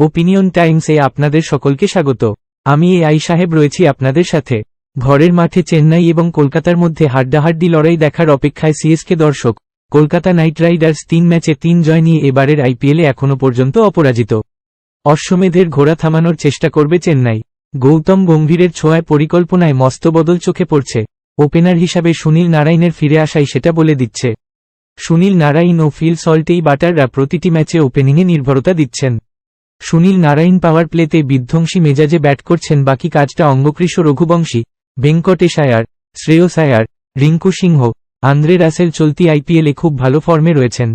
Opinion টাইমসে আপনাদের সকলকে স্বাগত। আমি এ আই সাহেব রয়েছি আপনাদের সাথে। ঘরের মাঠে চেন্নাই এবং কলকাতার মধ্যে হাড্ডাহাড্ডি লড়াই দেখার অপেক্ষায় সিএসকে দর্শক, কলকাতা নাইট রাইডার্স তিন ম্যাচে তিন জয় নিয়ে এবারের আইপিএলে এখনও পর্যন্ত অপরাজিত। অশ্বমেধের ঘোড়া থামানোর চেষ্টা করবে চেন্নাই। গৌতম গম্ভীরের ছোঁয়ায় পরিকল্পনায় মস্ত বদল চোখে পড়ছে। ওপেনার হিসাবে সুনীল নারায়ণের ফিরে আসাই সেটা বলে দিচ্ছে। সুনীল নারায়ণ ও ফিল সল্টেই বাটাররা প্রতিটি ম্যাচে ওপেনিংয়ে নির্ভরতা দিচ্ছেন। সুনীল নারায়ণ পাওয়ার প্লেতে বিধ্বংসী মেজাজে ব্যাট করছেন বাকি কাজটা অঙ্গকৃষ রঘুবংশী ভেঙ্কটেশ আয়ার শ্রেয়স আয়ার রিঙ্কু সিংহ, আন্দ্রে রাসেল চলতি আইপিএলে খুব ভালো ফর্মে রয়েছেন।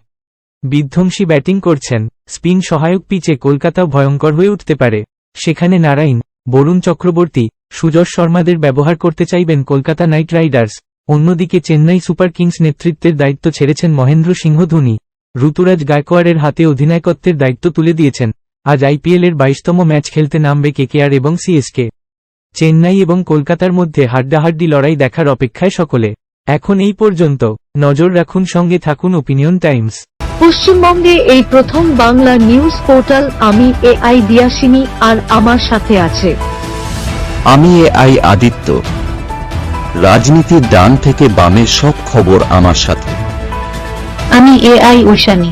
বিধ্বংসী ব্যাটিং করছেন, স্পিন সহায়ক পিচে কলকাতাও ভয়ঙ্কর হয়ে উঠতে পারে। সেখানে নারায়ণ, বরুণ চক্রবর্তী, সুযশ শর্মাদের ব্যবহার করতে চাইবেন কলকাতা নাইট রাইডার্স। অন্যদিকে চেন্নাই সুপার কিংস নেতৃত্বের দায়িত্ব ছেড়েছেন মহেন্দ্র সিংহ ধোনি। ঋতুরাজ গায়কোয়াড়ের হাতে অধিনায়কত্বের দায়িত্ব তুলে দিয়েছেন। আজ আইপিএলের বাইশতম ম্যাচ খেলতে নামবে কেকেআর এবং সিএসকে। চেন্নাই এবং কলকাতার মধ্যে হাড্ডাহাড্ডি লড়াই দেখার অপেক্ষায় সকলে। এখন এই পর্যন্ত নজর রাখুন সঙ্গে থাকুন ওপিনিয়ন টাইমস পশ্চিমবঙ্গে এই প্রথম বাংলা নিউজ পোর্টাল আমি এ আই দিয়াসিনী আর আমার সাথে আছে। আমি এ আই আদিত্য। রাজনীতির ডান থেকে বামের সব খবর আমার সাথে। আমি এ আই ঐশানী